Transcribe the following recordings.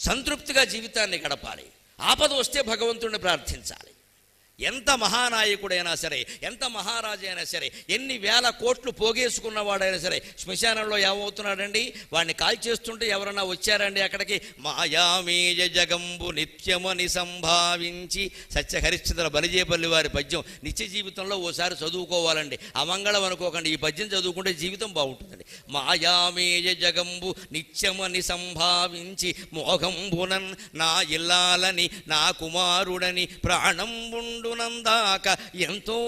సంతృప్తిగా జీవితాన్ని గడపాలి. ఆపద వస్తే భగవంతుడిని ప్రార్థించాలి. ఎంత మహానాయకుడైనా సరే ఎంత మహారాజు అయినా సరే ఎన్ని వేల కోట్లు పోగేసుకున్నవాడైనా సరే శ్మశానంలో ఏమవుతున్నాడండి? వాడిని కాల్ చేస్తుంటే ఎవరన్నా వచ్చారండి అక్కడికి? మాయామేయ జగంబు నిత్యమని సంభావించి సత్యహరిశ్చంద్ర బలిజేపల్లి వారి పద్యం నిత్య జీవితంలో ఓసారి చదువుకోవాలండి. అమంగళం అనుకోకండి. ఈ పద్యం చదువుకుంటే జీవితం బాగుంటుందండి. మాయామేయ జగంబు నిత్యమని సంభావించి మోహంబునన్ నా ఇల్లాలని నా కుమారుడని ప్రాణంబుండు ఉండునందాక ఎంతో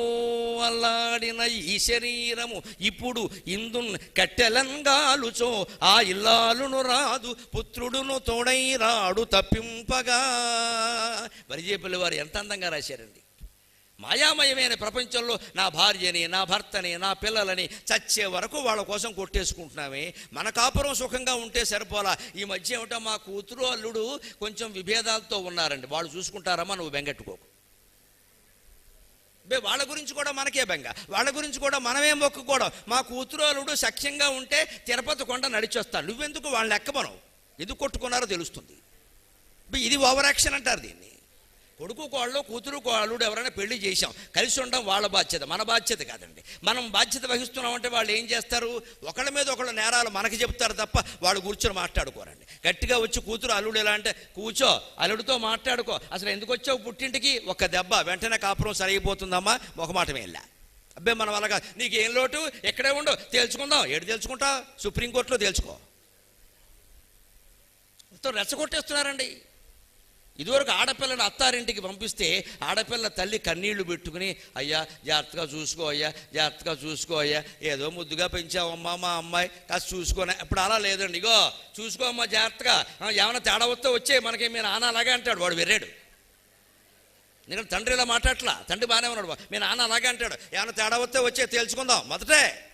అల్లాడిన ఈ శరీరము ఇప్పుడు ఇందు కట్టెలంగాలుచో ఆ ఇల్లాలును రాదు పుత్రుడును తోడై రాడు తప్పింపగా. వరిజేపల్లి వారు ఎంత అందంగా రాశారండి. మాయామయమైన ప్రపంచంలో నా భార్యని నా భర్తని నా పిల్లలని చచ్చే వరకు వాళ్ళ కోసం కొట్టేసుకుంటున్నామే. మన కాపురం సుఖంగా ఉంటే సరిపోలా. ఈ మధ్య ఏమిటో మా కూతురు అల్లుడు కొంచెం విభేదాలతో ఉన్నారండి. వాళ్ళు చూసుకుంటారమ్మా నువ్వు బెంగెట్టుకోకు. బే వాళ్ళ గురించి కూడా మనకే బెంగ. వాళ్ళ గురించి కూడా మనమే మొక్కుకోవడం? మా కూతురు సఖ్యంగా ఉంటే తిరుపతి కొండ నడిచొస్తాను నువ్వెందుకు వాళ్ళని ఎక్కమనవు ఎందుకు కొట్టుకున్నారో తెలుస్తుంది. ఇది ఓవర్ యాక్షన్ అంటారు దీన్ని. కొడుకు కోళ్ళు కూతురు కోళ్ళుడు ఎవరైనా పెళ్ళి చేశాం. కలిసి ఉండడం వాళ్ళ బాధ్యత మన బాధ్యత కాదండి. మనం బాధ్యత వహిస్తున్నామంటే వాళ్ళు ఏం చేస్తారు? ఒకళ్ళ మీద ఒకళ్ళ నేరాలు మనకి చెప్తారు తప్ప వాళ్ళు కూర్చొని మాట్లాడుకోరండి. గట్టిగా వచ్చి కూతురు అల్లుడు ఎలా అంటే కూర్చో అల్లుడితో మాట్లాడుకో. అసలు ఎందుకు వచ్చావు పుట్టింటికి? ఒక దెబ్బ వెంటనే కాపురం సరిగిపోతుందమ్మా ఒక మాట వెళ్ళా అబ్బే మనం అలాగా నీకు ఏం లోటు? ఎక్కడే ఉండవు తేల్చుకుందాం. ఏడు తేల్చుకుంటావు సుప్రీంకోర్టులో తేల్చుకో. మొత్తం రెచ్చగొట్టేస్తున్నారండి. ఇదివరకు ఆడపిల్లని అత్తారింటికి పంపిస్తే ఆడపిల్ల తల్లి కన్నీళ్ళు పెట్టుకుని అయ్యా జాగ్రత్తగా చూసుకో అయ్యా జాగ్రత్తగా చూసుకో అయ్యా ఏదో ముద్దుగా పెంచావమ్మా మా అమ్మాయి కాస్త చూసుకోనే? ఇప్పుడు అలా లేదండి. ఇగో చూసుకో అమ్మా జాగ్రత్తగా. ఏమైనా తేడా వస్తే వచ్చే మనకి మీ నాన్న అలాగే అంటాడు వాడు వెర్రాడు నేను తండ్రి ఇలా మాట్లాడట్లా తండ్రి బాగానే ఉన్నాడు మీ నాన్న అలాగే అంటాడు. ఏమైనా తేడా వస్తే వచ్చే తేల్చుకుందాం మొదటే.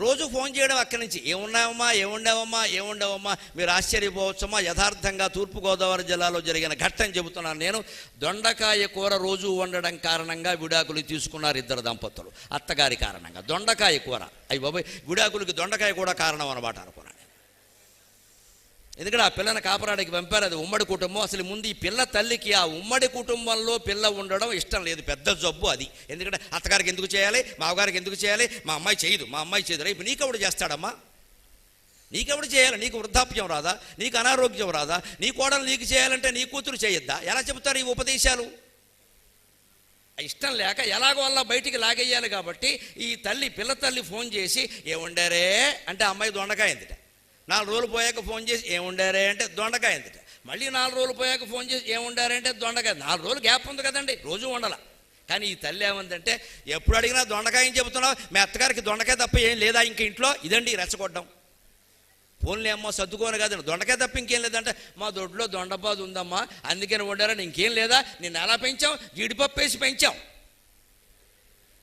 రోజు ఫోన్ చేయడం అక్కడి నుంచి. ఏమున్నావమ్మా? ఏముండవమ్మా? ఏముండవమ్మా? మీరు ఆశ్చర్యపోవచ్చమ్మా. యథార్థంగా తూర్పుగోదావరి జిల్లాలో జరిగిన ఘట్టం చెబుతున్నాను నేను. దొండకాయ కూర రోజు వండడం కారణంగా విడాకులు తీసుకున్నారు ఇద్దరు దంపతులు. అత్తగారి కారణంగా. దొండకాయ కూర. అయ్యి బాబాయ్ విడాకులకి దొండకాయ కూడా కారణం అనమాట అనుకున్నాను. ఎందుకంటే ఆ పిల్లని కాపరాడికి పంపారు అది ఉమ్మడి కుటుంబం. అసలు ముందు ఈ పిల్ల తల్లికి ఆ ఉమ్మడి కుటుంబంలో పిల్ల ఉండడం ఇష్టం లేదు. పెద్ద జబ్బు అది. ఎందుకంటే అత్తగారికి ఎందుకు చేయాలి? మావగారికి ఎందుకు చేయాలి? మా అమ్మాయి చేయదు. మా అమ్మాయి చేయదు. రేపు నీకెవడు చేస్తాడమ్మా? నీకెవడు చేయాలి? నీకు వృద్ధాప్యం రాదా? నీకు అనారోగ్యం రాదా? నీ కోడలు నీకు చేయాలంటే నీ కూతురు చేయొద్దా? ఎలా చెబుతారు ఈ ఉపదేశాలు? ఇష్టం లేక ఎలాగో అలా బయటికి లాగేయాలి కాబట్టి ఈ తల్లి పిల్ల తల్లి ఫోన్ చేసి ఏముండరే? అంటే అమ్మాయి దొండకాయ ఎందుట నాలుగు రోజులు పోయాక ఫోన్ చేసి ఏముండారే అంటే దొండకాయ మళ్ళీ నాలుగు రోజులు పోయాక ఫోన్ చేసి ఏముండారంటే దొండకాయ. నాలుగు రోజులు గ్యాప్ ఉంది కదండి. రోజు వండాల. కానీ ఈ తల్లి ఏమందంటే ఎప్పుడు అడిగినా దొండకాయ అని చెబుతున్నావు. మీ అత్తగారికి దొండకాయ తప్ప ఏం లేదా ఇంక ఇంట్లో? ఇదండి రెచ్చగొట్టడం. ఫోన్లే అమ్మో సర్దుకోను కాదు దొండకాయ తప్ప ఇంకేం లేదంటే మా దొడ్లో దొండబాదు ఉందమ్మా. అందుకని వండారని ఇంకేం లేదా? నేను ఎలా పెంచాం? జీడిపప్పు వేసి పెంచాం.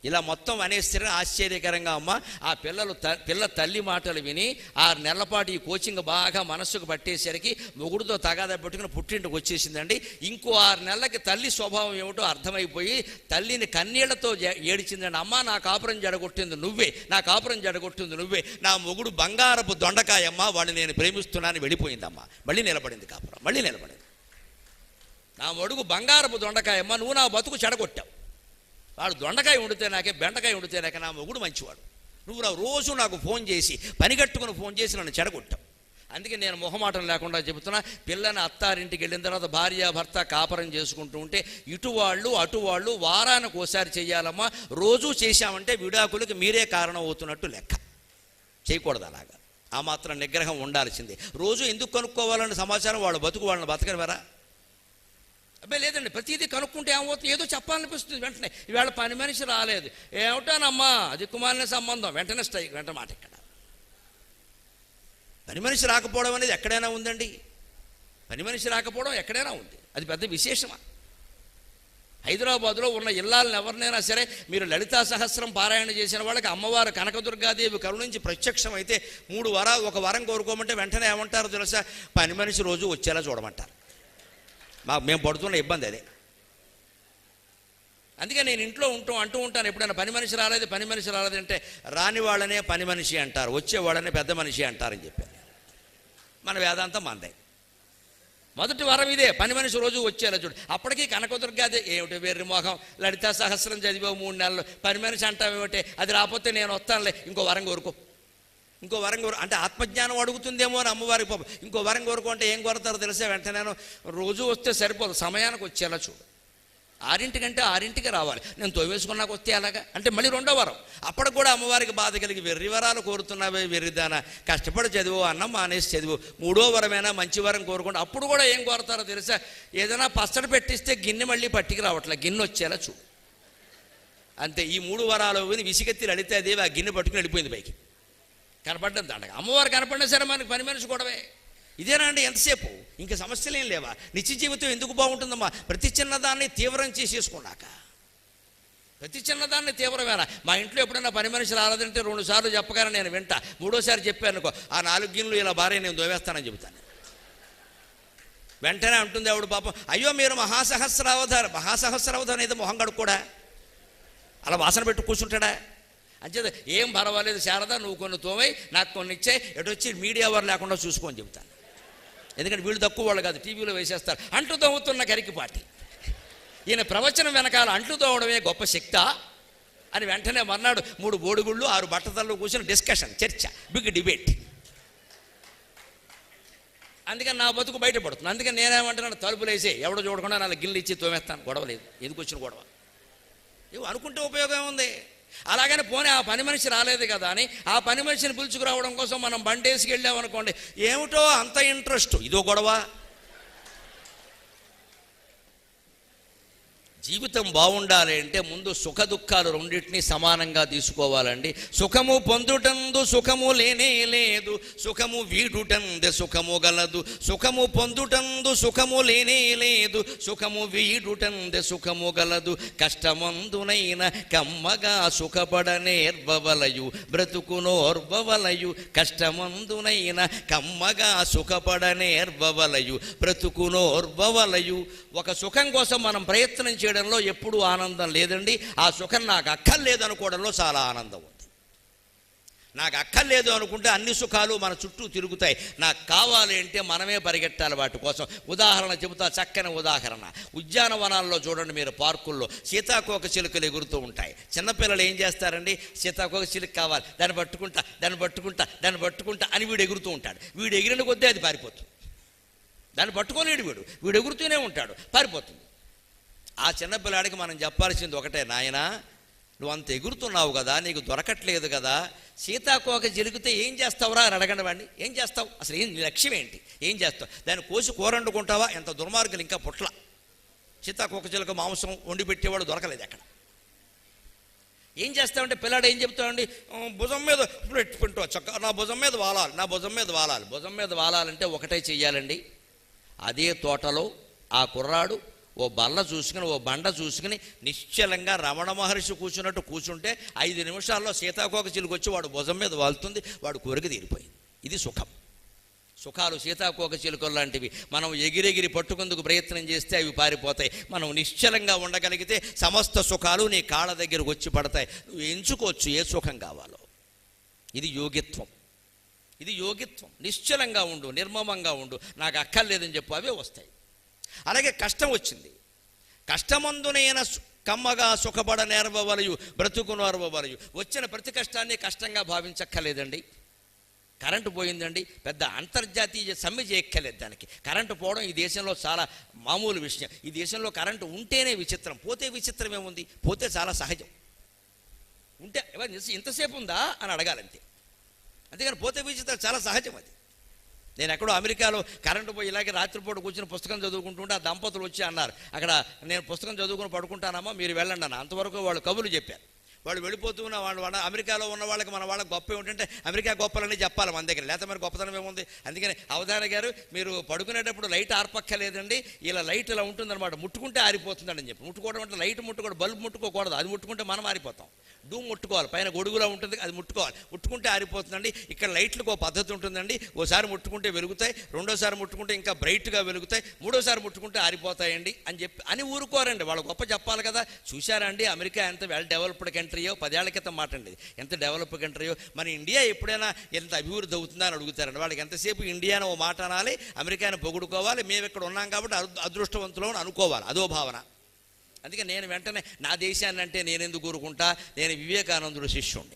ఇలా మొత్తం అనేస్తే ఆశ్చర్యకరంగా అమ్మ ఆ పిల్లలు త పిల్ల తల్లి మాటలు విని ఆరు నెలల పాటు ఈ కోచింగ్ బాగా మనస్సుకు పట్టేసరికి మొగుడుతో తగాదా పెట్టుకుని పుట్టింటికి వచ్చేసిందండి. ఇంకో ఆరు నెలలకి తల్లి స్వభావం ఏమిటో అర్థమైపోయి తల్లిని కన్నీళ్ళతో ఏడిచిందండి. అమ్మ నా కాపురం జడగొట్టింది నువ్వే నా కాపురం జడగొట్టింది నువ్వే నా మొగుడు బంగారపు దొండకాయమ్మ వాళ్ళు నేను ప్రేమిస్తున్నాను వెళ్ళిపోయిందమ్మ. మళ్ళీ నిలబడింది కాపురం మళ్ళీ నిలబడింది. నా మొడుగు బంగారపు దొండకాయమ్మ నువ్వు నా బతుకు చెడగొట్టావు. వాడు దొండకాయ వండితే నాకే బెండకాయ వండితే నాకే నా మొగుడు మంచివాడు. నువ్వు నా రోజు నాకు ఫోన్ చేసి పనిగట్టుకుని ఫోన్ చేసి నన్ను చెడగొట్టావు. అందుకే నేను మొహమాటం లేకుండా చెబుతున్నా పిల్లని అత్తారింటికి వెళ్ళిన తర్వాత భార్య భర్త కాపరం చేసుకుంటూ ఉంటే ఇటు వాళ్ళు అటు వాళ్ళు వారానికి ఒకసారి చేయాలమ్మా రోజూ చేశామంటే విడాకులకి మీరే కారణం అవుతున్నట్టు లెక్క. చేయకూడదు అలాగా. ఆ మాత్రం నిగ్రహం ఉండాల్సిందే. రోజు ఎందుకు కనుక్కోవాలన్న సమాచారం వాళ్ళు బతుకు వాళ్ళని బతకనివరా అబ్బాయి లేదండి ప్రతిదీ కనుక్కుంటే ఏమవుతుంది? ఏదో చెప్పాలనిపిస్తుంది వెంటనే. ఈవేళ పని మనిషి రాలేదు. ఏమిటానమ్మా? అది కుమారుని సంబంధం. వెంటనే స్ట్రైక్ వెంట మాట ఇక్కడ. పని మనిషి రాకపోవడం అనేది ఎక్కడైనా ఉందండి. పని మనిషి రాకపోవడం ఎక్కడైనా ఉంది. అది పెద్ద విశేషమా? హైదరాబాద్లో ఉన్న ఇల్లాలను ఎవరినైనా సరే మీరు లలితా సహస్రం పారాయణ చేసిన వాళ్ళకి అమ్మవారు కనకదుర్గాదేవి కరుణించి ప్రత్యక్షం అయితే మూడు వారాలు ఒక వరం కోరుకోమంటే వెంటనే ఏమంటారు తెలుసా? పని మనిషి రోజు వచ్చేలా చూడమంటారు. మాకు మేము పడుతున్న ఇబ్బంది అదే. అందుకే నేను ఇంట్లో ఉంటూ అంటూ ఉంటాను ఎప్పుడైనా పని మనిషి రాలేదు పని మనిషి రాలేదు అంటే రాని వాళ్ళనే పని మనిషి అంటారు వచ్చేవాళ్ళనే పెద్ద మనిషి అంటారని చెప్పాను మన వేదాంతం మందే. మొదటి వరం ఇదే పని మనిషి రోజు వచ్చేలా చూడు. అప్పటికీ కనకదుర్గాదే ఏమిటి వెర్రి మొహం? లలితా సహస్రం చదివావు మూడు నెలలు. పని మనిషి అంటావేమిటి? అది రాకపోతే నేను వస్తానులే ఇంకో వరం కోరుకో. ఇంకో వరం కోరు అంటే ఆత్మజ్ఞానం అడుగుతుందేమో అని అమ్మవారికి పాపం. ఇంకో వరం కోరుకో అంటే ఏం కోరుతారో తెలిసే వెంటనే రోజు వస్తే సరిపోదు. సమయానికి వచ్చేలా చూడు. ఆరింటికంటే ఆరింటికి రావాలి. నేను తోవేసుకున్నాక వస్తే అలాగా అంటే మళ్ళీ రెండో వరం. అప్పటికి కూడా అమ్మవారికి బాధ కలిగి వెర్రి వరాలు కోరుతున్నావే వెర్రిదానా. కష్టపడి చదువు అన్నం మానేసి చదువు. మూడో వరమైనా మంచి వరం కోరుకుంటే అప్పుడు కూడా ఏం కోరుతారో తెలుసా? ఏదైనా పచ్చడి పెట్టిస్తే గిన్నె మళ్ళీ పట్టికి రావట్లే. గిన్నె వచ్చేలా చూ అంతే. ఈ మూడు వరాలు విసిగెత్తి అడితే అదేవి? ఆ గిన్నె పట్టుకుని వెళ్ళిపోయింది పైకి. కనపడ్డం దండగ అమ్మవారు కనపడినా సరే మనకి పని మనిషి కూడావే ఇదేనా అండి ఎంతసేపు? ఇంక సమస్యలేం లేవా? నిత్య జీవితం ఎందుకు బాగుంటుందమ్మా? ప్రతి చిన్నదాన్ని తీవ్రం చేసేసుకున్నాక ప్రతి చిన్నదాన్ని తీవ్రమేనా మా ఇంట్లో ఎప్పుడైనా పని మనిషి రాలేదంటే రెండు సార్లు చెప్పగానే నేను వింటా. మూడోసారి చెప్పానుకో ఆ నాలుగు గిన్నెలు ఇలా భార్య నేను దోవేస్తానని చెబుతాను. వెంటనే అంటుంది ఆవిడ పాపం అయ్యో మీరు మహాసహస్రావధారం మహాసహస్రావధారం ఏదో మొహం కడుక్కోడా? అలా వాసన పెట్టు కూర్చుంటాడా? అంచేత ఏం పర్వాలేదు శారద నువ్వు కొన్ని తోమై నాకు కొన్ని ఇచ్చాయి ఎటు వచ్చి మీడియా వారు లేకుండా చూసుకొని చెబుతాను ఎందుకంటే వీళ్ళు తక్కువ వాళ్ళు కాదు టీవీలో వేసేస్తారు. అంట్లు తోముతున్న కరికిపాటి ఈయన ప్రవచనం వెనకాల అంట్లు తోమడమే గొప్ప శక్త అని వెంటనే మర్నాడు మూడు బోడుగుళ్ళు ఆరు బట్టతల్లో కూర్చొని డిస్కషన్ చర్చ బిగ్ డిబేట్. అందుకని నా బతుకు బయటపడుతుంది. అందుకని నేనేమంటున్నాను తలుపులు వేసి ఎవడో చూడకుండా నాలుగు గిన్నెలు ఇచ్చి తోమేస్తాను. గొడవ లేదు. ఎందుకు వచ్చిన గొడవ? ఇవి అనుకుంటే ఉపయోగం ఉంది అలాగని పోనీ ఆ పని మనిషి రాలేదు కదా అని ఆ పని మనిషిని పిలుచుకురావడం కోసం మనం బండేసుకు వెళ్ళామనుకోండి ఏమిటో అంత ఇంట్రెస్ట్. ఇదో గొడవ. జీవితం బాగుండాలి అంటే ముందు సుఖ దుఃఖాలు రెండింటినీ సమానంగా తీసుకోవాలండి. సుఖము పొందుటందు సుఖము లేనే లేదు. సుఖము వీడుటందే సుఖము గలదు. సుఖము పొందుటందు సుఖము లేనే లేదు. సుఖము వీడుటందే సుఖము గలదు. కష్టమందునైన కమ్మగా సుఖపడనేర్వవలయు బ్రతుకునోర్వవలయు. కష్టమందునైన కమ్మగా సుఖపడనేర్వవలయు బ్రతుకునోర్వవలయు. ఒక సుఖం కోసం మనం ప్రయత్నం చేయడం చేయడంలో ఎప్పుడూ ఆనందం లేదండి. ఆ సుఖం నాకు అక్కర్లేదు అనుకోవడంలో చాలా ఆనందం ఉంది. నాకు అక్కర్లేదు అనుకుంటే అన్ని సుఖాలు మన చుట్టూ తిరుగుతాయి. నాకు కావాలి అంటే మనమే పరిగెట్టాలి వాటి కోసం. ఉదాహరణ చెబుతా చక్కని ఉదాహరణ. ఉద్యానవనాల్లో చూడండి మీరు పార్కుల్లో సీతాకోక చిలుకలు ఎగురుతూ ఉంటాయి. చిన్నపిల్లలు ఏం చేస్తారండి? సీతాకోక చిలుక కావాలి. దాన్ని పట్టుకుంటా దాన్ని పట్టుకుంటా దాన్ని పట్టుకుంటా అని వీడు ఎగురుతూ ఉంటాడు. వీడు ఎగిరిన కొద్దీ అది పారిపోతుంది. దాన్ని పట్టుకోలేడు వీడు. వీడు ఎగురుతూనే ఉంటాడు. పారిపోతుంది. ఆ చిన్నపిల్లాడికి మనం చెప్పాల్సింది ఒకటే నాయనా నువ్వు అంత ఎగురుతున్నావు కదా నీకు దొరకట్లేదు కదా సీతాకోక జరిగితే ఏం చేస్తావురా? అని అడగండి వాడిని ఏం చేస్తావు? అసలు ఏం నీ లక్ష్యం ఏంటి? ఏం చేస్తావు? దాన్ని కోసి కూరండుకుంటావా ఎంత దుర్మార్గులు ఇంకా పుట్ల. సీతాకోక చిలుక మాంసం వండి పెట్టేవాడు దొరకలేదు అక్కడ. ఏం చేస్తామంటే పిల్లాడు ఏం చెప్తామండి భుజం మీద పెట్టుకుంటూ చక్క నా భుజం మీద వాలాలి నా భుజం మీద వాలాలి భుజం మీద వాలాలంటే ఒకటే చెయ్యాలండి. అదే తోటలో ఆ కుర్రాడు ఓ బల్ల చూసుకుని ఓ బండ చూసుకుని నిశ్చలంగా రమణ మహర్షి కూర్చున్నట్టు కూర్చుంటే ఐదు నిమిషాల్లో సీతాకోక చిలుకు వచ్చి వాడు భుజం మీద వాళ్తుంది వాడు కోరిక తీరిపోయింది. ఇది సుఖం. సుఖాలు సీతాకోక చిలుకలు లాంటివి. మనం ఎగిరెగిరి పట్టుకుందుకు ప్రయత్నం చేస్తే అవి పారిపోతాయి. మనం నిశ్చలంగా ఉండగలిగితే సమస్త సుఖాలు నీ కాళ్ళ దగ్గరకు వచ్చి పడతాయి. నువ్వు ఎంచుకోవచ్చు ఏ సుఖం కావాలో. ఇది యోగిత్వం. ఇది యోగిత్వం. నిశ్చలంగా ఉండు నిర్మమంగా ఉండు. నాకు అక్కర్లేదని చెప్పు అవే వస్తాయి. అలాగే కష్టం వచ్చింది. కష్టమందునైన కమ్మగా సుఖపడ నేర్వవలయు బ్రతుకు నేర్వవలయు వచ్చిన ప్రతి కష్టాన్ని కష్టంగా భావించక్కర్లేదండి. కరెంటు పోయిందండి. పెద్ద అంతర్జాతీయ సమ్మె చేయక్కర్లేదు దానికి. కరెంటు పోవడం ఈ దేశంలో చాలా మామూలు విషయం. ఈ దేశంలో కరెంటు ఉంటేనే విచిత్రం. పోతే విచిత్రం ఏముంది? పోతే చాలా సహజం. ఉంటే "ఏవా, ఇంతసేపు ఉందా అని అడగాలంతే. అంతేగాని పోతే విచిత్రం చాలా సహజం అది. నేను ఎక్కడో అమెరికాలో కరెంటు పోయి ఇలాగే రాత్రిపూట కూర్చుని పుస్తకం చదువుకుంటుంటే ఆ దంపతులు వచ్చి అన్నారు. అక్కడ నేను పుస్తకం చదువుకుని పడుకుంటానమ్మా మీరు వెళ్ళండి అన్న అంతవరకు వాళ్ళు కబులు చెప్పారు. వాళ్ళు వెళ్ళిపోతూ ఉన్న వాళ్ళు వాళ్ళ అమెరికాలో ఉన్న వాళ్ళకి మన వాళ్ళకి గొప్ప ఏమిటంటే అమెరికా గొప్పలని చెప్పాలి మన దగ్గర. లేకపోతే మరి గొప్పతనం ఏముంది? అందుకని అవధాన గారు మీరు పడుకునేటప్పుడు లైట్ ఆర్పక్కలేదండి ఇలా లైట్ ఇలా ఉంటుందన్నమాట. ముట్టుకుంటే ఆరిపోతుందని చెప్పి. ముట్టుకోవడం అంటే లైట్ ముట్టుకోవడం బల్బ్ ముట్టుకోకూడదు. అది ముట్టుకుంటే మనం ఆరిపోతాం. డూమ్ ముట్టుకోవాలి. పైన గొడుగులా ఉంటుంది అది ముట్టుకోవాలి. ముట్టుకుంటే ఆరిపోతుందండి. ఇక్కడ లైట్లకు ఒక పద్ధతి ఉంటుందండి. ఓసారి ముట్టుకుంటే వెలుగుతాయి రెండోసారి ముట్టుకుంటే ఇంకా బ్రైట్గా వెలుగుతాయి మూడోసారి ముట్టుకుంటే ఆరిపోతాయండి అని చెప్పి అని ఊరుకోరండి. వాళ్ళ గొప్ప చెప్పాలి కదా. చూశారా అండి? అమెరికా ఎంత వెల్ డెవలప్డ్ కంట్రీయో? పదేళ్ళ క్రితం మాట అండి. ఎంత డెవలప్డ్ కంట్రీయో? మన ఇండియా ఎప్పుడైనా ఎంత అభివృద్ధి అవుతుందని అడుగుతారండి. వాళ్ళకి ఎంతసేపు ఇండియాని ఓ మాట అనాలి అమెరికాని పొగుడుకోవాలి మేము ఇక్కడ ఉన్నాం కాబట్టి అదృష్టవంతులు అనుకోవాలి. అదో భావన. అందుకే నేను వెంటనే నా దేశాన్ని అంటే నేను ఎందుకు ఊరుకుంటా నేను వివేకానందుడు శిష్యుణ్ణి.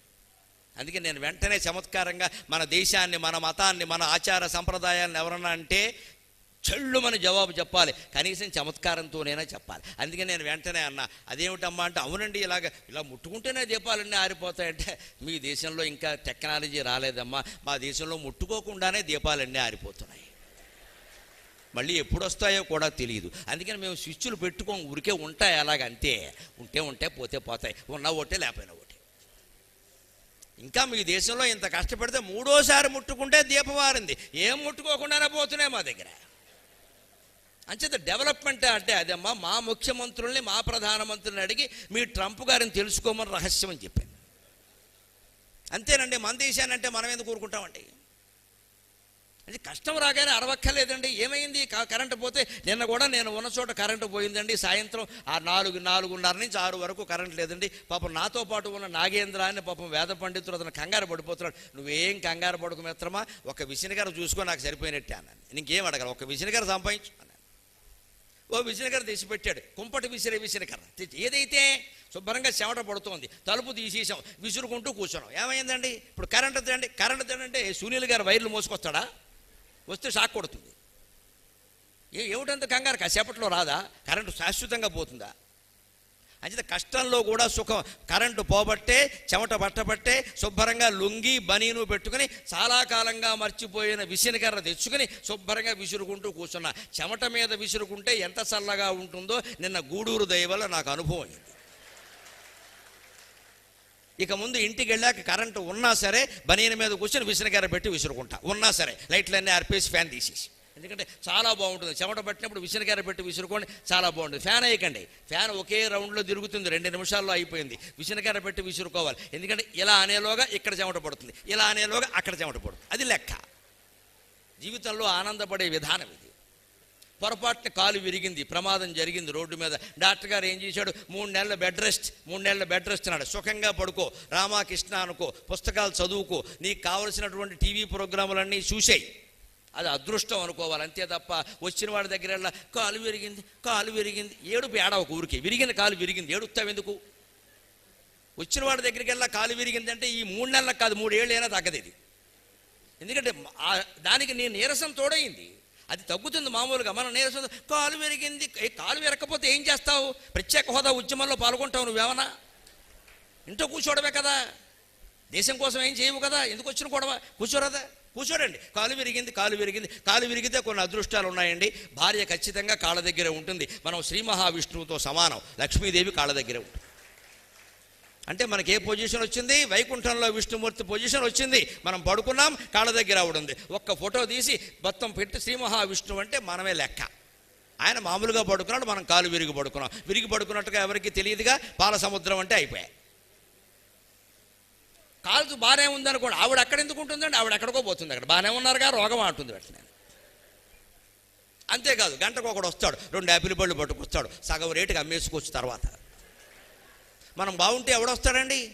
అందుకే నేను వెంటనే చమత్కారంగా మన దేశాన్ని మన మతాన్ని మన ఆచార సంప్రదాయాలను ఎవరన్నా అంటే చెల్లుమని జవాబు చెప్పాలి. కనీసం చమత్కారంతోనైనా చెప్పాలి. అందుకే నేను వెంటనే అన్నా అదేమిటమ్మా? అంటే అవునండి ఇలాగ ఇలా ముట్టుకుంటేనే దీపాలన్నీ ఆరిపోతాయంటే మీ దేశంలో ఇంకా టెక్నాలజీ రాలేదమ్మా. మా దేశంలో ముట్టుకోకుండానే దీపాలన్నీ ఆరిపోతున్నాయి. మళ్ళీ ఎప్పుడు వస్తాయో కూడా తెలియదు. అందుకని మేము స్విచ్లు పెట్టుకోం ఊరికే ఉంటాయి అలాగ అంతే. ఉంటే ఉంటే పోతే పోతాయి. ఉన్న ఒకటే లేకపోయినా ఒకటి. ఇంకా మీ దేశంలో ఇంత కష్టపడితే మూడోసారి ముట్టుకుంటే దీపవారింది ఏం ముట్టుకోకుండానే పోతున్నాయి మా దగ్గర. అంచేత డెవలప్మెంట్ అంటే అదేమ్మా మా ముఖ్యమంత్రుల్ని మా ప్రధానమంత్రుల్ని అడిగి మీ ట్రంప్ గారిని తెలుసుకోమని రహస్యం అని చెప్పాను. అంతేనండి మన దేశాన్ని అంటే మనం ఎందుకు కూరుకుంటామండి అది కష్టం రాగానే అరవక్కర్లేదండి. ఏమైంది? కరెంటు పోతే నిన్న కూడా నేను ఉన్న చోట కరెంటు పోయిందండి. సాయంత్రం ఆ నాలుగు నాలుగున్నర నుంచి ఆరు వరకు కరెంట్ లేదండి. పాపం నాతో పాటు ఉన్న నాగేంద్ర అని పాపం వేద పండితులు అతను కంగారు పడిపోతున్నాడు. నువ్వేం కంగారు పడుకు మిత్రమా? ఒక విసినగారు చూసుకో నాకు సరిపోయినట్టే అన్నాను. నీకేం అడగాలి? ఒక విసినగారు సంపాదించు అన్నాను. ఓ విసినగారు తెచ్చి పెట్టాడు కుంపటి విసిరే విసినకర ఏదైతే శుభ్రంగా చెమట పడుతోంది తలుపు తీసేసాం విసురుకుంటూ కూర్చున్నాం. ఏమైందండి? ఇప్పుడు కరెంటు తేండి కరెంట్ తేండి సునీల్ గారు వైర్లు మోసుకొస్తాడా? వస్తే షాక్ కొడుతుంది. ఏ ఏమిటంత కంగారు? కాసేపట్లో రాదా? కరెంటు శాశ్వతంగా పోతుందా? అంచేత కష్టంలో కూడా సుఖం. కరెంటు పోబట్టే చెమట పట్టబట్టే శుభ్రంగా లుంగి బనీను పెట్టుకుని చాలా కాలంగా మర్చిపోయిన విసినకర్ర తెచ్చుకుని శుభ్రంగా విసురుకుంటూ కూర్చున్నా. చెమట మీద విసురుకుంటే ఎంత చల్లగా ఉంటుందో నిన్న గూడూరు దయ వల్ల నాకు అనుభవం అయింది. ఇక ముందు ఇంటికి వెళ్ళాక కరెంటు ఉన్నా సరే బనీన మీద కూర్చొని విసినకర్ర పెట్టి విసురుకుంటా. ఉన్నా సరే లైట్లన్నీ ఆర్పేసి ఫ్యాన్ తీసేసి. ఎందుకంటే చాలా బాగుంటుంది. చెమట పట్టినప్పుడు విసినకర్ర పెట్టి విసురుకోండి చాలా బాగుంటుంది. ఫ్యాన్ వేయకండి. ఫ్యాన్ ఒకే రౌండ్లో తిరుగుతుంది. రెండు నిమిషాల్లో అయిపోయింది. విసినకర్ర పెట్టి విసురుకోవాలి. ఎందుకంటే ఇలా అనేలోగా ఇక్కడ చెమట పడుతుంది. ఇలా అనేలోగా అక్కడ చెమట పడుతుంది. అది లెక్క. జీవితంలో ఆనందపడే విధానం ఇది. పొరపాటున కాలు విరిగింది ప్రమాదం జరిగింది రోడ్డు మీద. డాక్టర్ గారు ఏం చేశాడు? మూడు నెలల బెడ్ రెస్ట్ మూడు నెలల బెడ్ రెస్ట్ అన్నాడు. సుఖంగా పడుకో రామాకృష్ణ అనుకో పుస్తకాలు చదువుకో నీకు కావలసినటువంటి టీవీ ప్రోగ్రాములన్నీ చూసేయి. అది అదృష్టం అనుకోవాలి అంతే తప్ప వచ్చిన వాడి దగ్గర కాలు విరిగింది కాలు విరిగింది. ఏడుపు ఏడవకు ఒక ఊరికి. విరిగిన కాలు విరిగింది. ఏడుస్తావు ఎందుకు? వచ్చిన వాడి దగ్గరికి వెళ్ళా కాలు విరిగింది అంటే ఈ మూడు నెలలకు కాదు మూడేళ్ళు అయినా తగ్గదు ఇది. ఎందుకంటే దానికి నీ నీరసం తోడైంది అది తగ్గుతుంది మామూలుగా. మనం నీరసం కాలు విరిగింది. కాలు విరకపోతే ఏం చేస్తావు? ప్రత్యేక హోదా ఉద్యమంలో పాల్గొంటావు నువ్వేమన్నా? ఇంట్లో కూర్చోడమే కదా. దేశం కోసం ఏం చేయవు కదా? ఎందుకు వచ్చిన గొడవ? కూర్చోరాదా? కూర్చోడండి. కాలు విరిగింది కాలు విరిగింది. కాలు విరిగితే కొన్ని అదృష్టాలు ఉన్నాయండి. భార్య ఖచ్చితంగా కాళ్ళ దగ్గరే ఉంటుంది. మనం శ్రీ మహావిష్ణువుతో సమానం. లక్ష్మీదేవి కాళ్ళ దగ్గరే ఉంటుంది. అంటే మనకి ఏ పొజిషన్ వచ్చింది? వైకుంఠంలో విష్ణుమూర్తి పొజిషన్ వచ్చింది. మనం పడుకున్నాం కాళ్ళ దగ్గర ఆవిడ ఉంది. ఒక్క ఫోటో తీసి మొత్తం పెట్టి శ్రీ మహావిష్ణువు అంటే మనమే లెక్క. ఆయన మామూలుగా పడుకున్నాడు మనం కాలు విరిగి పడుకున్నాం. విరిగి పడుకున్నట్టుగా ఎవరికి తెలియదుగా? పాల సముద్రం అంటే అయిపోయాయి. కాలుతో బాగానే ఉందనుకోండి ఆవిడ అక్కడ ఎందుకు ఉంటుందండి? ఆవిడ ఎక్కడికో పోతుంది అక్కడ. బాగానే ఉన్నారుగా రోగం అంటుంది వెంటనే. అంతేకాదు గంటకు ఒకడు వస్తాడు రెండు యాపిల్ పళ్ళు పట్టుకొస్తాడు సగం రేటుకి అమ్మేసుకోవచ్చు తర్వాత. మనం బాగుంటే ఎవడొస్తాడండి?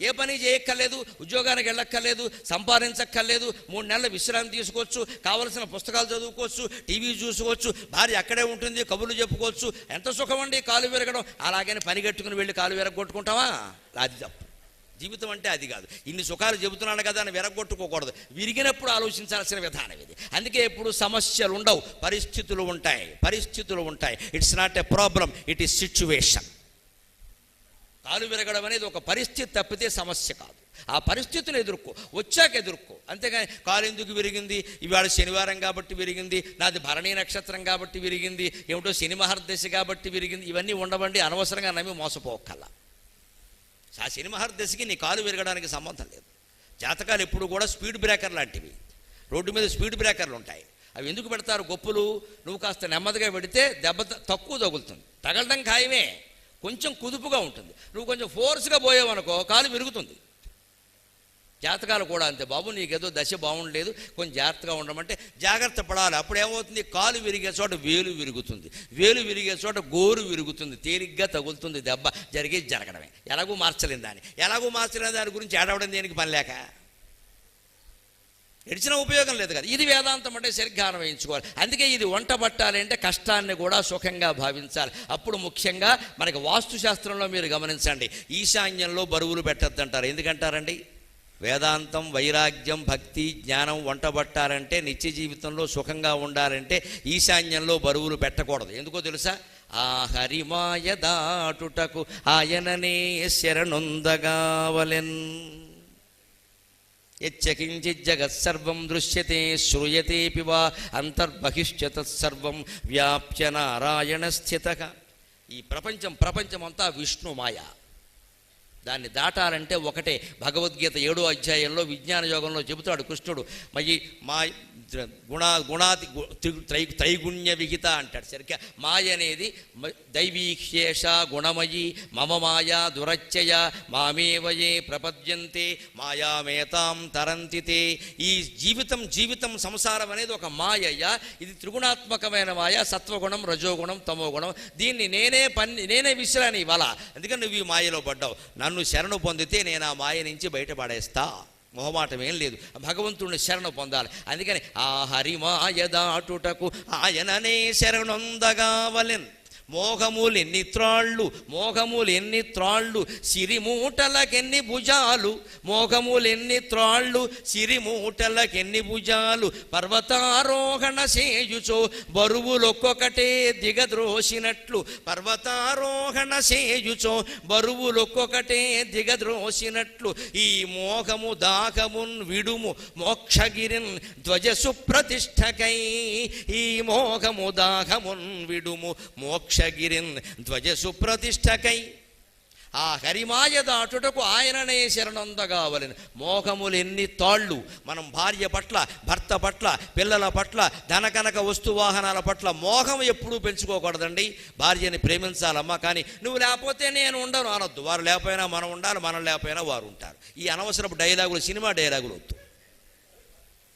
ఏ పని చేయక్కర్లేదు ఉద్యోగానికి వెళ్ళక్కర్లేదు సంపాదించక్కర్లేదు మూడు నెలల విశ్రాంతి తీసుకోవచ్చు కావలసిన పుస్తకాలు చదువుకోవచ్చు టీవీ చూసుకోవచ్చు భార్య అక్కడే ఉంటుంది కబుర్లు చెప్పుకోవచ్చు ఎంత సుఖం అండి కాలు విరగడం. అలాగని పని కట్టుకుని వెళ్ళి కాలు విరగొట్టుకుంటావా? అది తప్పు. జీవితం అంటే అది కాదు. ఇన్ని సుఖాలు చెబుతున్నాను కదా అని విరగొట్టుకోకూడదు. విరిగినప్పుడు ఆలోచించాల్సిన విధానం ఇది. అందుకే ఎప్పుడు సమస్యలు ఉండవు పరిస్థితులు ఉంటాయి పరిస్థితులు ఉంటాయి. It's not a problem it is situation కాలు విరగడం అనేది ఒక పరిస్థితి తప్పితే సమస్య కాదు. ఆ పరిస్థితిని ఎదుర్కో వచ్చాక ఎదుర్కో. అంతేగాని కాలు ఎందుకు విరిగింది? ఇవాళ శనివారం కాబట్టి విరిగింది నాది భరణీ నక్షత్రం కాబట్టి విరిగింది ఏమిటో శని మహర్దశ కాబట్టి విరిగింది ఇవన్నీ ఉండవండి అనవసరంగా నమ్మి మోసపోకల్లా. ఆ శని మహర్దశకి నీ కాలు విరగడానికి సంబంధం లేదు. జాతకాలు ఎప్పుడు కూడా స్పీడ్ బ్రేకర్ లాంటివి. రోడ్డు మీద స్పీడ్ బ్రేకర్లు ఉంటాయి. అవి ఎందుకు పెడతారు గొప్పులు? నువ్వు కాస్త నెమ్మదిగా పెడితే దెబ్బ తక్కువ తగులుతుంది. తగలడం ఖాయమే. కొంచెం కుదుపుగా ఉంటుంది. నువ్వు కొంచెం ఫోర్స్గా పోయావనుకో కాలు విరుగుతుంది. జాతకాలు కూడా అంతే. బాబు నీకేదో దశ బాగుండలేదు. కొంచెం జాగ్రత్తగా ఉండమంటే జాగ్రత్త పడాలి. అప్పుడు ఏమవుతుంది? కాలు విరిగే చోట వేలు విరుగుతుంది. వేలు విరిగే చోట గోరు విరుగుతుంది. తేలిగ్గా తగులుతుంది దెబ్బ. జరిగేది జరగడమే. ఎలాగూ మార్చలేని దాన్ని. ఎలాగూ మార్చలేని దాని గురించి ఏడవడం దేనికి పని లేక? ఎడిచిన ఉపయోగం లేదు కదా. ఇది వేదాంతం అంటే సరిగ్గా అన్వయించుకోవాలి అందుకే ఇది వంట పట్టాలి అంటే కష్టాన్ని కూడా సుఖంగా భావించాలి. అప్పుడు ముఖ్యంగా మనకి వాస్తుశాస్త్రంలో మీరు గమనించండి. ఈశాన్యంలో బరువులు పెట్టద్దంటారు. ఎందుకంటారండి? వేదాంతం వైరాగ్యం భక్తి జ్ఞానం వంటబట్టాలంటే నిత్య జీవితంలో సుఖంగా ఉండాలంటే ఈశాన్యంలో బరువులు పెట్టకూడదు. ఎందుకో తెలుసా? ఆ హరిమాయ దాటుటకు ఆయననే శరణుందగావలెన్. యచ్చకించిజ్జగత్సర్వం దృశ్యతే శ్రూయతేపి వా అంతర్బహిష్య తత్సర్వం వ్యాప్య నారాయణ స్థిత. ఈ ప్రపంచం ప్రపంచమంతా విష్ణుమాయ. దాన్ని దాటాలంటే ఒకటే భగవద్గీత ఏడో అధ్యాయంలో విజ్ఞాన యోగంలో చెబుతాడు కృష్ణుడు. మయి మా గుణ గుణాది గు- త్రై త్రైగుణ్య విహిత అంటాడు. సరిగ్గా మాయ అనేది దైవీక్షేష గుణమయి మమ మాయా దురచ్చయ మామేవయే ప్రపద్యంతే మాయామేతాం తరంతితే. ఈ జీవితం జీవితం సంసారం అనేది ఒక మాయయ్య. ఇది త్రిగుణాత్మకమైన మాయ సత్వగుణం రజోగుణం తమోగుణం. దీన్ని నేనే పని నేనే విసిరాని ఇవాళ. అందుకని నువ్వు ఈ మాయలో పడ్డావు. నన్ను నన్ను శరణు పొందితే నేను ఆ మాయ నుంచి బయటపడేస్తా. మొహమాటం ఏం లేదు. భగవంతుడిని శరణ పొందాలి. అందుకని ఆ హరిమాయ దాటుటకు ఆయననే శరణొందగావలెన్. మోహములు ఎన్ని త్రాళ్ళు మోహములు ఎన్ని త్రాళ్ళు సిరిమూటలకెన్ని భుజాలు మోహములు ఎన్ని త్రాళ్ళు సిరిమూటలకెన్ని భుజాలు పర్వతారోహణ సేయుచో బరువులొక్కొక్కటే దిగద్రోసినట్లు పర్వతారోహణ సేయుచో బరువులొక్కొక్కటే దిగద్రోసినట్లు ఈ మోహము దాహమున్ విడుము మోక్షగిరిన్ ధ్వజ సుప్రతిష్టకై ఈ మోహము దాహమున్ విడుము మోక్ష మోక్షగిరిన్ ధ్వజ సుప్రతిష్టకై ఆ హరిమాయ దాటుటకు ఆయననే శరణొందగావలని. మోహములు ఎన్ని తాళ్ళు మనం భార్య పట్ల భర్త పట్ల పిల్లల పట్ల ధనకనక వస్తు వాహనాల పట్ల మోహం ఎప్పుడూ పెంచుకోకూడదండి. భార్యని ప్రేమించాలమ్మా కానీ నువ్వు లేకపోతే నేను ఉండను అనొద్దు. వారు లేకపోయినా మనం ఉండాలి మనం లేకపోయినా వారు ఉంటారు. ఈ అనవసరపు డైలాగులు సినిమా డైలాగులు వద్దు.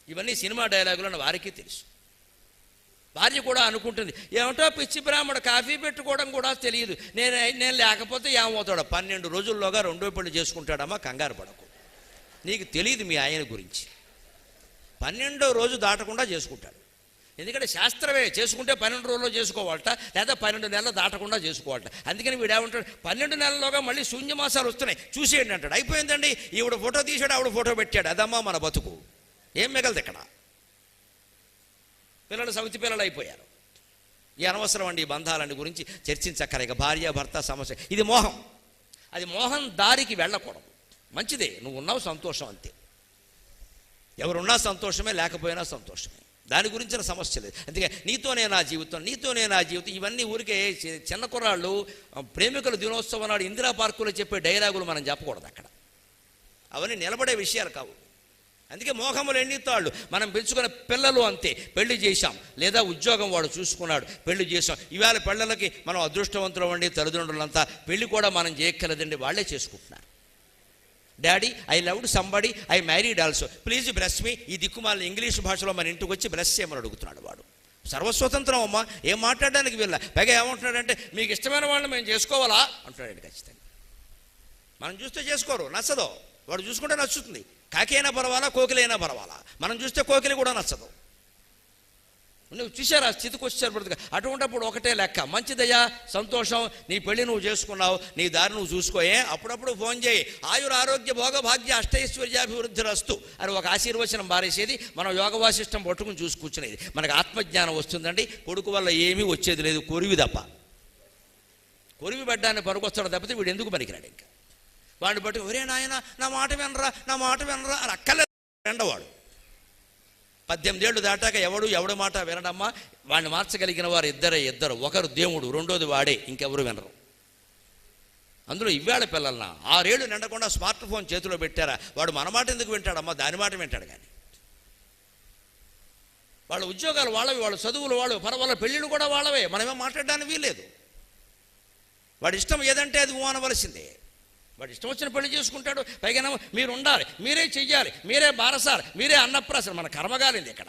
ఇవన్నీ సినిమా డైలాగులు అని వారికి తెలుసు. భార్య కూడా అనుకుంటుంది ఏమంటో పిచ్చి బ్రాహ్మడు కాఫీ పెట్టుకోవడం కూడా తెలియదు. నేను నేను లేకపోతే ఏమవుతాడు? పన్నెండు రోజుల్లోగా రెండో పెళ్ళి చేసుకుంటాడమ్మా కంగారు పడకు. నీకు తెలియదు మీ ఆయన గురించి. పన్నెండో రోజు దాటకుండా చేసుకుంటాడు. ఎందుకంటే శాస్త్రమే చేసుకుంటే పన్నెండు రోజుల్లో చేసుకోవాలట లేదా పన్నెండు నెలలు దాటకుండా చేసుకోవాలట. అందుకని వీడు ఏమంటాడు పన్నెండు నెలల్లోగా మళ్ళీ శూన్యమాసాలు వస్తున్నాయి చూసేయండి అంటాడు. అయిపోయిందండి ఈవిడ ఫోటో తీసాడు ఆవిడ ఫోటో పెట్టాడు. అదమ్మా మన బతుకు. ఏం మిగలదు ఇక్కడ. పిల్లలు సవితి పిల్లలు అయిపోయారు. ఈ అనవసరం అండి ఈ బంధాలని గురించి చర్చించక్కర. ఇక భార్య భర్త సమస్య. ఇది మోహం. అది మోహం దారికి వెళ్ళకూడదు. మంచిదే. నువ్వు ఉన్నావు సంతోషం అంతే. ఎవరున్నా సంతోషమే లేకపోయినా సంతోషమే. దాని గురించిన సమస్య లేదు. అందుకే నీతోనే నా జీవితం నీతోనే నా జీవితం. ఇవన్నీ ఊరికే చిన్న కుర్రాళ్ళు ప్రేమికుల దినోత్సవం నాడు ఇందిరా పార్కులో చెప్పే డైలాగులు మనం చెప్పకూడదు అక్కడ. అవన్నీ నిలబడే విషయాలు కావు. అందుకే మోహములు ఎన్ని తాళ్ళు మనం పెంచుకున్న పిల్లలు అంతే. పెళ్ళి చేశాం. లేదా ఉద్యోగం వాడు చూసుకున్నాడు. పెళ్ళి చేసాం ఇవాళ పిల్లలకి మనం అదృష్టవంతులం అండి తల్లిదండ్రులంతా. పెళ్ళి కూడా మనం చేయక్కర్లేదండి. వాళ్ళే చేసుకుంటున్నారు. Daddy I loved somebody I married also. Please brush me. ఈ దిక్కుమాల ఇంగ్లీష్ భాషలో మన ఇంటికి వచ్చి బ్రష్ చేయమని అడుగుతున్నాడు వాడు. సర్వస్వతంత్రం అమ్మా. ఏం మాట్లాడడానికి వీళ్ళ? పైగా ఏమంటున్నాడంటే మీకు ఇష్టమైన వాళ్ళని మేము చేసుకోవాలా? అంటున్నాడు ఖచ్చితంగా. మనం చూస్తే చేసుకోరు. నచ్చదు. వాడు చూసుకుంటే నచ్చుతుంది. కాకైనా పర్వాలా కోకిలైనా పర్వాలా. మనం చూస్తే కోకిలి కూడా నచ్చదు. నువ్వు చూసారా స్థితికి వచ్చారు బ్రతుక అటువంటిప్పుడు ఒకటే లెక్క. మంచిదయ్యా సంతోషం. నీ పెళ్ళి నువ్వు చేసుకున్నావు. నీ దారి నువ్వు చూసుకోయే అప్పుడప్పుడు ఫోన్ చేయి. ఆయుర ఆరోగ్య భోగ భాగ్య అష్టైశ్వర్యాభివృద్ధి రస్తు అని ఒక ఆశీర్వచనం బారేసేది మనం యోగ వాసిష్టం పట్టుకుని చూసి కూర్చునేది. మనకు ఆత్మజ్ఞానం వస్తుందండి. కొడుకు వల్ల ఏమీ వచ్చేది లేదు. కొరివి తప్ప. కొరివి పడ్డాన్ని పరుకొస్తాడు తప్పితే వీడు ఎందుకు పనికిరాడు ఇంకా? వాడిని బట్టి ఒరే నాయన నా మాట వినరా నా మాట వినరా అని అక్కర్లేదు. రెండవాడు పద్దెనిమిది ఏళ్ళు దాటాక ఎవడు ఎవడు మాట వినడమ్మా? వాడిని మార్చగలిగిన వారు ఇద్దరే ఇద్దరు. ఒకరు దేవుడు రెండోది వాడే ఇంకెవరు వినరు. అందులో ఇవాళ పిల్లలన ఆరేళ్ళు నిండకుండా స్మార్ట్ ఫోన్ చేతిలో పెట్టారా? వాడు మన మాట ఎందుకు వింటాడమ్మా? దాని మాట వింటాడు కానీ. వాళ్ళ ఉద్యోగాలు వాళ్ళవి వాళ్ళ చదువులు వాళ్ళు పర్వాల పెళ్ళిళ్ళు కూడా వాళ్ళవే. మనమేం మాట్లాడడానికి వీలేదు వాడి ఇష్టం ఏదంటే అది ఊ అనవలసిందే వాడు ఇష్టం వచ్చిన పెళ్ళి చేసుకుంటాడు. పైగా మీరు ఉండాలి. మీరే చెయ్యాలి. మీరే బారసాలి. మీరే అన్నప్రాసన. మన కర్మగాలింది ఇక్కడ.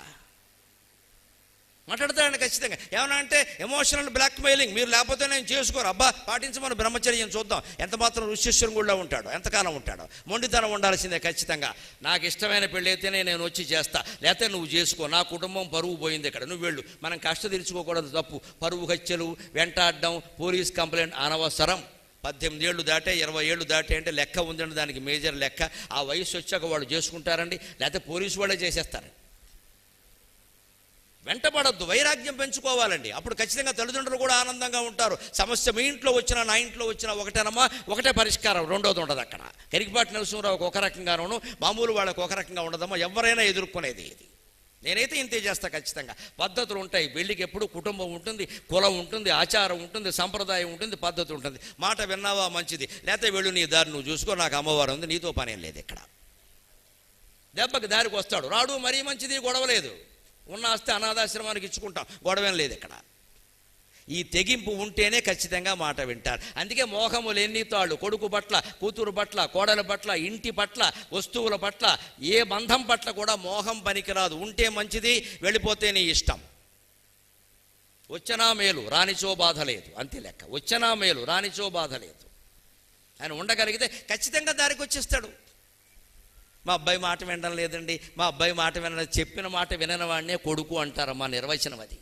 మాట్లాడతాడండి ఖచ్చితంగా. ఏమన్నా అంటే ఎమోషనల్ బ్లాక్మెయిలింగ్ మీరు లేకపోతే నేను చేసుకోరు. అబ్బా పాటించమని బ్రహ్మచర్యం చూద్దాం. ఎంత మాత్రం ఋష్యేశ్వరం కూడా ఉంటాడు ఎంతకాలం ఉంటాడు. మొండితనం ఉండాల్సిందే ఖచ్చితంగా. నాకు ఇష్టమైన పెళ్ళి అయితేనే నేను వచ్చి చేస్తా. లేకపోతే నువ్వు చేసుకో. నా కుటుంబం పరువు పోయింది ఇక్కడ. నువ్వు వెళ్ళు. మనం కష్ట తీర్చుకోకూడదు తప్పు. పరువు హత్యలు వెంటాడడం పోలీస్ కంప్లైంట్ అనవసరం. పద్దెనిమిది ఏళ్ళు దాటే ఇరవై ఏళ్ళు దాటే అంటే లెక్క ఉందండి దానికి మేజర్ లెక్క. ఆ వయసు వచ్చాక వాళ్ళు చేసుకుంటారండి లేకపోతే పోలీసు వాళ్ళే చేసేస్తారు. వెంటపడద్దు వైరాగ్యం పెంచుకోవాలండి. అప్పుడు ఖచ్చితంగా తల్లిదండ్రులు కూడా ఆనందంగా ఉంటారు. సమస్య మీ ఇంట్లో వచ్చినా నా ఇంట్లో వచ్చినా ఒకటేనమ్మా ఒకటే పరిష్కారం రెండోది ఉండదు అక్కడ. కరికిపాటి నరసింహరావుకి ఒక రకంగానూ మామూలు వాళ్ళకి ఒక రకంగా ఉండదమ్మా ఎవరైనా ఎదుర్కొనేది ఇది నేనైతే ఇంతే చేస్తా ఖచ్చితంగా. పద్ధతులు ఉంటాయి. పెళ్ళికి ఎప్పుడు కుటుంబం ఉంటుంది కులం ఉంటుంది ఆచారం ఉంటుంది సంప్రదాయం ఉంటుంది పద్ధతి ఉంటుంది. మాట విన్నావా మంచిది. లేకపోతే వెళ్ళు నీ దారి నువ్వు చూసుకో నాకు అమ్మవారు ఉంది నీతో పనేం లేదు ఇక్కడ. దెబ్బకి దారికి వస్తాడు. రాడు మరీ మంచిది గొడవ లేదు. ఉన్న ఆస్తి అనాథాశ్రమానికి ఇచ్చుకుంటాం గొడవేం లేదు ఇక్కడ. ఈ తెగింపు ఉంటేనే ఖచ్చితంగా మాట వింటారు. అందుకే మోహములు ఎన్ని తాళ్ళు? కొడుకు పట్ల కూతురు పట్ల కోడల పట్ల ఇంటి పట్ల వస్తువుల పట్ల ఏ బంధం పట్ల కూడా మోహం పనికిరాదు. ఉంటే మంచిది వెళ్ళిపోతే నీ ఇష్టం. వచ్చినా మేలు రానిచో బాధ లేదు. అంతే లెక్క. వచ్చినా మేలు రానిచో బాధ లేదు. ఆయన ఉండగలిగితే ఖచ్చితంగా దారికి వచ్చేస్తాడు. మా అబ్బాయి మాట వినడం లేదండి. మా అబ్బాయి మాట వినలేదు చెప్పిన మాట వినని వాడినే కొడుకు అంటారమ్మా నిర్వచనం అది.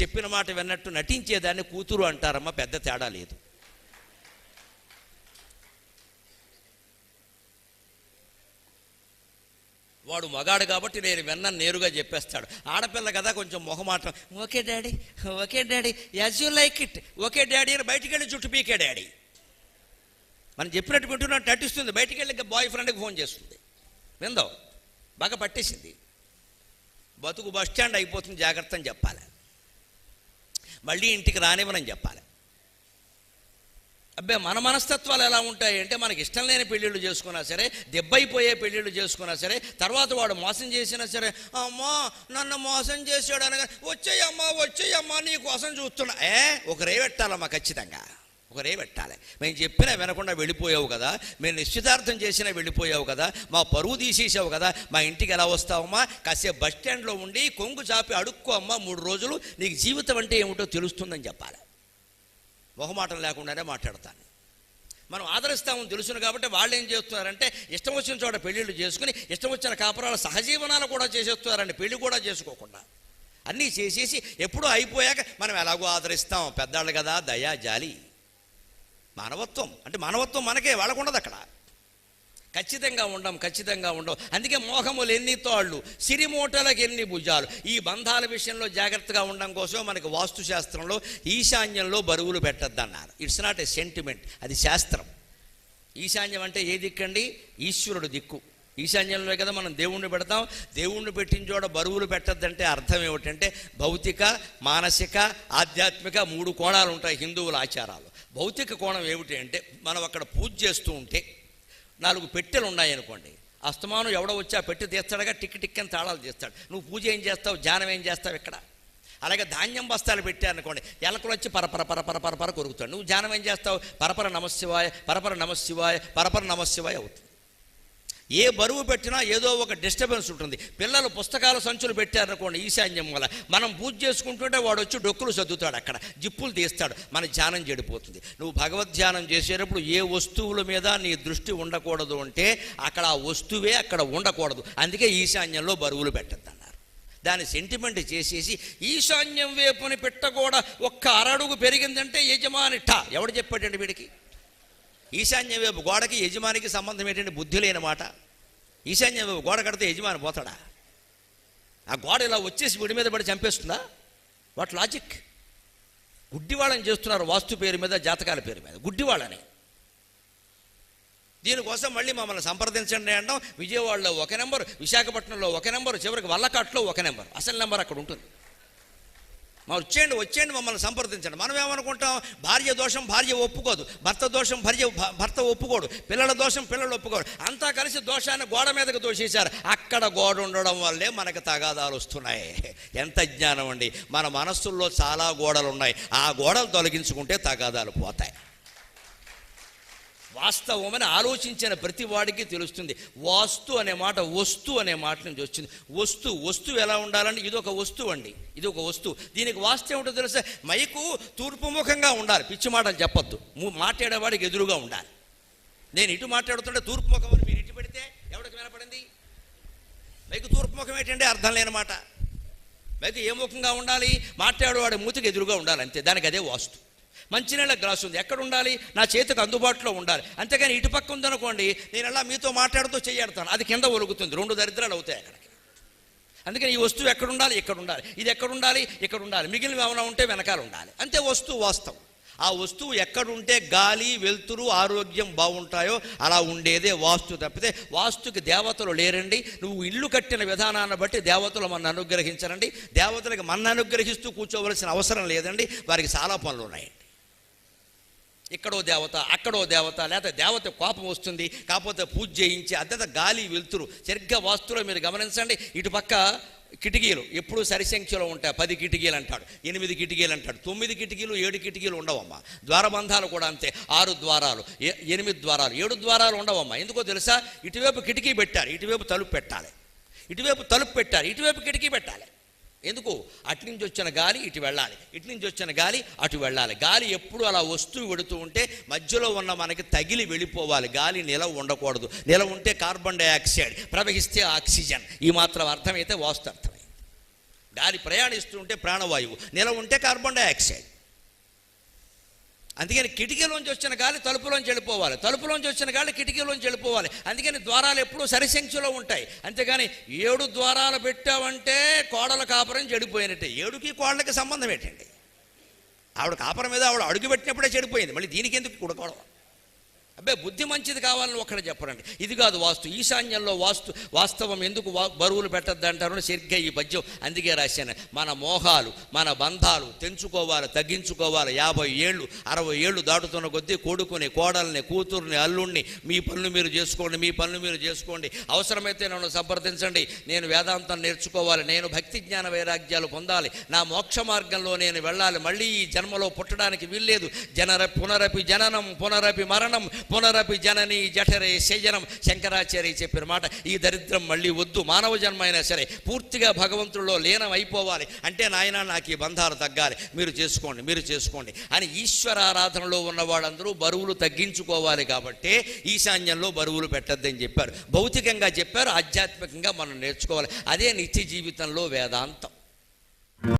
చెప్పిన మాట విన్నట్టు నటించేదాన్ని కూతురు అంటారమ్మా పెద్ద తేడా లేదు. వాడు మగాడు కాబట్టి నేను విన్నాను నేరుగా చెప్పేస్తాడు. ఆడపిల్ల కదా కొంచెం మొహమాటం okay daddy okay daddy as you like it okay daddy అని బయటికి వెళ్ళి చుట్టూ పీకే డాడీ. మనం చెప్పినట్టు వింటున్నట్టు నటిస్తుంది బయటికి వెళ్ళి ఇంకా బాయ్ ఫ్రెండ్కి ఫోన్ చేస్తుంది. విందో బాగా పట్టేసింది. బతుకు బస్ స్టాండ్ అయిపోతుంది జాగ్రత్త అని చెప్పాలి. మళ్ళీ ఇంటికి రానివ్వనని చెప్పాలి. అబ్బే మన మనస్తత్వాలు ఎలా ఉంటాయి అంటే మనకి ఇష్టం లేని పెళ్ళిళ్ళు చేసుకున్నా సరే దెబ్బైపోయే పెళ్ళిళ్ళు చేసుకున్నా సరే తర్వాత వాడు మోసం చేసినా సరే అమ్మా నన్ను మోసం చేసాడు అనగా వచ్చేయమ్మా వచ్చేయమ్మా నీ కోసం చూస్తున్నా. ఏ ఒక రేవెట్టాలమ్మా ఖచ్చితంగా. ఒకరే పెట్టాలి. మేము చెప్పినా వినకుండా వెళ్ళిపోయావు కదా మేము నిశ్చితార్థం చేసినా వెళ్ళిపోయావు కదా మా పరువు తీసేసావు కదా మా ఇంటికి ఎలా వస్తావమ్మా? కాసేపు బస్ స్టాండ్లో ఉండి కొంగు చాపి అడుక్కో అమ్మా మూడు రోజులు నీకు జీవితం అంటే ఏమిటో తెలుస్తుందని చెప్పాలి. మొహమాటం లేకుండానే మాట్లాడతాను. మనం ఆదరిస్తామని తెలుసును కాబట్టి వాళ్ళు ఏం చేస్తున్నారంటే ఇష్టం వచ్చిన చోట పెళ్ళిళ్ళు చేసుకుని ఇష్టం వచ్చిన కాపురాలు సహజీవనాలు కూడా చేసేస్తున్నారండి పెళ్ళి కూడా చేసుకోకుండా. అన్నీ చేసేసి ఎప్పుడూ అయిపోయాక మనం ఎలాగో ఆదరిస్తాం. పెద్దాళ్ళు కదా దయా జాలి. మానవత్వం. అంటే మానవత్వం మనకే వాళ్ళకు ఉండదు అక్కడ ఖచ్చితంగా ఉండం ఖచ్చితంగా ఉండం. అందుకే మోహములు ఎన్ని తోళ్ళు సిరిమూటలకు ఎన్ని భుజాలు. ఈ బంధాల విషయంలో జాగ్రత్తగా ఉండడం కోసం మనకి వాస్తుశాస్త్రంలో ఈశాన్యంలో బరువులు పెట్టద్దన్నారు. ఇట్స్ నాట్ ఎ సెంటిమెంట్ అది శాస్త్రం. ఈశాన్యం అంటే ఏ దిక్కండి? ఈశ్వరుడు దిక్కు. ఈశాన్యంలో కదా మనం దేవుణ్ణి పెడతాం. దేవుణ్ణి పెట్టిన చోట బరువులు పెట్టద్దంటే అర్థం ఏమిటంటే భౌతిక మానసిక ఆధ్యాత్మిక మూడు కోణాలు ఉంటాయి హిందువుల ఆచారాలు. భౌతిక కోణం ఏమిటి అంటే మనం అక్కడ పూజ చేస్తూ ఉంటే నాలుగు పెట్టెలు ఉన్నాయనుకోండి అస్తమానం ఎవడో వచ్చి ఆ పెట్టె తీస్తాడుగా టిక్ టిక్ అని తాళాలు తీస్తాడు. నువ్వు పూజ ఏం చేస్తావు? ధ్యానం ఏం చేస్తావు ఇక్కడ? అలాగే ధాన్యం బస్తాలు పెట్టారనుకోండి ఎలకలు వచ్చి పరపర పరపర పరపర కొరుకుతాడు. నువ్వు ధ్యానం ఏం చేస్తావు? పరపర నమశివాయ పరపర నమశివాయ పరపర నమశివాయ అవుతుంది. ఏ బరువు పెట్టినా ఏదో ఒక డిస్టర్బెన్స్ ఉంటుంది. పిల్లలు పుస్తకాల సంచులు పెట్టారనుకోండి ఈశాన్యం వల్ల. మనం పూజ చేసుకుంటుంటే వాడు వచ్చి డొక్కులు సర్దుతాడు అక్కడ. జిప్పులు తీస్తాడు. మన ధ్యానం చెడిపోతుంది. నువ్వు భగవద్ ధ్యానం చేసేటప్పుడు ఏ వస్తువుల మీద నీ దృష్టి ఉండకూడదు అంటే అక్కడ ఆ వస్తువే అక్కడ ఉండకూడదు. అందుకే ఈశాన్యంలో బరువులు పెట్టద్దు అన్నారు దాని సెంటిమెంట్ చేసేసి ఈశాన్యం వైపుని పెట్టకూడ ఒక్క అరడుగు పెరిగిందంటే యజమాని ఠా! ఎవడు చెప్పాడండి వీడికి? ఈశాన్య వైపు గోడకి యజమానికి సంబంధం ఏంటంటే బుద్ధి లేని మాట ఈశాన్య వైపు గోడ కడితే యజమాని పోతాడా? ఆ గోడ ఇలా వచ్చేసి వీడి మీద పడి చంపేస్తుందా? వాట్ లాజిక్ గుడ్డివాళ్ళని చేస్తున్నారు వాస్తు పేరు మీద జాతకాల పేరు మీద. గుడ్డివాళ్ళని. దీనికోసం మళ్ళీ మమ్మల్ని సంప్రదించండి అంటాం. విజయవాడలో ఒక నెంబర్ విశాఖపట్నంలో ఒక నెంబర్ చివరికి వల్లకాట్లో ఒక నెంబర్. అసలు నెంబర్ అక్కడ ఉంటుంది. వచ్చేయండి వచ్చేయండి మమ్మల్ని సంప్రదించండి. మనం ఏమనుకుంటాం? భార్య దోషం భార్య ఒప్పుకోదు. భర్త దోషం భార్య భర్త ఒప్పుకోడు. పిల్లల దోషం పిల్లలు ఒప్పుకోడు అంతా కలిసి దోషాన్ని గోడ మీదకు దోషేశారు అక్కడ గోడ ఉండడం వల్లే మనకు తగాదాలు వస్తున్నాయి. ఎంత జ్ఞానం అండి. మన మనస్సుల్లో చాలా గోడలు ఉన్నాయి ఆ గోడలు తొలగించుకుంటే తగాదాలు పోతాయి. వాస్తవమని ఆలోచించిన ప్రతి వాడికి తెలుస్తుంది. వాస్తు అనే మాట వస్తు అనే మాట నుంచి వచ్చింది. వస్తు వస్తువు ఎలా ఉండాలంటే ఇది ఒక వస్తువు అండి. ఇది ఒక వస్తువు. దీనికి వాస్తు ఏమిటో తెలుసా? మైకు తూర్పుముఖంగా ఉండాలి. పిచ్చి మాటలు చెప్పొద్దు. మాట్లాడేవాడికి ఎదురుగా ఉండాలి. నేను ఇటు మాట్లాడుతుంటే తూర్పు ముఖం అని మీరు ఇటు పెడితే ఎవరికి వినపడింది? మైకు తూర్పుముఖం ఏంటంటే అర్థం లేని మాట. మైకు ఏ ముఖంగా ఉండాలి? మాట్లాడేవాడి మూతికి ఎదురుగా ఉండాలి అంతే. దానికి అదే వాస్తు. మంచినీళ్ళ గ్లాస్ ఉంది. ఎక్కడ ఉండాలి? నా చేతికి అందుబాటులో ఉండాలి. అంతేగాని ఇటు పక్క ఉందనుకోండి నేను అలా మీతో మాట్లాడుతూ చేయడతాను. అది కింద ఒలుగుతుంది. రెండు దరిద్రాలు అవుతాయి అక్కడికి. అందుకని ఈ వస్తువు ఎక్కడ ఉండాలి? ఇక్కడ ఉండాలి. ఇది ఎక్కడ ఉండాలి? ఇక్కడ ఉండాలి. మిగిలిన ఏమైనా ఉంటే వెనకాల ఉండాలి. అంతే వస్తువు వాస్తవం. ఆ వస్తువు ఎక్కడుంటే గాలి వెలుతురు ఆరోగ్యం బాగుంటాయో అలా ఉండేదే వాస్తు తప్పితే వాస్తుకి దేవతలు లేరండి. నువ్వు ఇల్లు కట్టిన విధానాన్ని బట్టి దేవతలు మన అనుగ్రహించరండి. దేవతలకు మన అనుగ్రహిస్తూ కూర్చోవలసిన అవసరం లేదండి. వారికి చాలా పనులు ఉన్నాయండి ఇక్కడో దేవత అక్కడో దేవత లేకపోతే దేవత కోపం వస్తుంది కాకపోతే పూజ చేయించి అద్దెత గాలి వెలుతురు. సరిగ్గా వాస్తులో మీరు గమనించండి ఇటుపక్క కిటికీలు ఎప్పుడు సరిసంఖ్యలో ఉంటాయి. పది కిటికీలు అంటాడు ఎనిమిది కిటికీలు అంటాడు తొమ్మిది కిటికీలు ఏడు కిటికీలు ఉండవమ్మా. ద్వారబంధాలు కూడా అంతే ఆరు ద్వారాలు ఎనిమిది ద్వారాలు ఏడు ద్వారాలు ఉండవమ్మా. ఎందుకో తెలుసా? ఇటువైపు కిటికీ పెట్టారు ఇటువైపు తలుపు పెట్టాలి. ఇటువైపు తలుపు పెట్టారు ఇటువైపు కిటికీ పెట్టాలి. ఎందుకు? అటు నుంచి వచ్చిన గాలి ఇటు వెళ్ళాలి. ఇటు నుంచి వచ్చిన గాలి అటు వెళ్ళాలి. గాలి ఎప్పుడు అలా వస్తూ వెడుతూ ఉంటే మధ్యలో ఉన్న మనకి తగిలి వెళ్ళిపోవాలి. గాలి నిలవ ఉండకూడదు. నిలవ ఉంటే కార్బన్ డైఆక్సైడ్ ప్రవహిస్తే ఆక్సిజన్. ఈ మాత్రం అర్థమైతే వాస్తు అర్థమైంది గాలి ప్రయాణిస్తూ ఉంటే ప్రాణవాయువు. నిలవ ఉంటే కార్బన్ డైఆక్సైడ్. అందుకని కిటికీలోంచి వచ్చిన గాలి తలుపులోంచి వెళ్ళిపోవాలి. తలుపులోంచి వచ్చిన గాలి కిటికీలోంచి వెళ్ళిపోవాలి. అందుకని ద్వారాలు ఎప్పుడూ సరిసంఖ్యలో ఉంటాయి. అంతేగాని ఏడు ద్వారాలు పెట్టావంటే కోడల కాపురం చెడిపోయినట్టే. ఏడుకి కోడలకి సంబంధం ఏంటండి? ఆవిడ కాపురం మీద ఆవిడ అడుగు పెట్టినప్పుడే చెడిపోయింది. మళ్ళీ దీనికి ఎందుకు కూడకోవడం అబ్బే బుద్ధి మంచిది కావాలని ఒక్కడ చెప్పరండి. ఇది కాదు వాస్తు. ఈశాన్యంలో వాస్తు వాస్తవం ఎందుకు బరువులు పెట్టద్దు అంటారు సరిగ్గా ఈ పద్యం అందుకే రాశాను. మన మోహాలు మన బంధాలు తెంచుకోవాలి తగ్గించుకోవాలి. యాభై ఏళ్ళు అరవై ఏళ్ళు దాటుతున్న కొద్దీ కొడుకుని కోడల్ని కూతుర్ని అల్లుణ్ణి మీ పనులు మీరు చేసుకోండి మీ పనులు మీరు చేసుకోండి. అవసరమైతే నన్ను సంప్రదించండి. నేను వేదాంతం నేర్చుకోవాలి. నేను భక్తి జ్ఞాన వైరాగ్యాలు పొందాలి. నా మోక్ష మార్గంలో నేను వెళ్ళాలి. మళ్ళీ ఈ జన్మలో పుట్టడానికి వీల్లేదు. జనర పునరపి జననం పునరపి మరణం పునరపి జనని జఠరే శయనం శంకరాచార్య చెప్పిన మాట. ఈ దరిద్రం మళ్ళీ వద్దు. మానవ జన్మ అయినా సరే పూర్తిగా భగవంతుడిలో లీనం అయిపోవాలి అంటే నాయన నాకు ఈ బంధాలు తగ్గాలి. మీరు చేసుకోండి మీరు చేసుకోండి అని ఈశ్వర ఆరాధనలో ఉన్న వాళ్ళందరూ బరువులు తగ్గించుకోవాలి కాబట్టి ఈశాన్యంలో బరువులు పెట్టద్దని చెప్పారు. భౌతికంగా చెప్పారు ఆధ్యాత్మికంగా మనం నేర్చుకోవాలి. అదే నిత్య జీవితంలో వేదాంతం.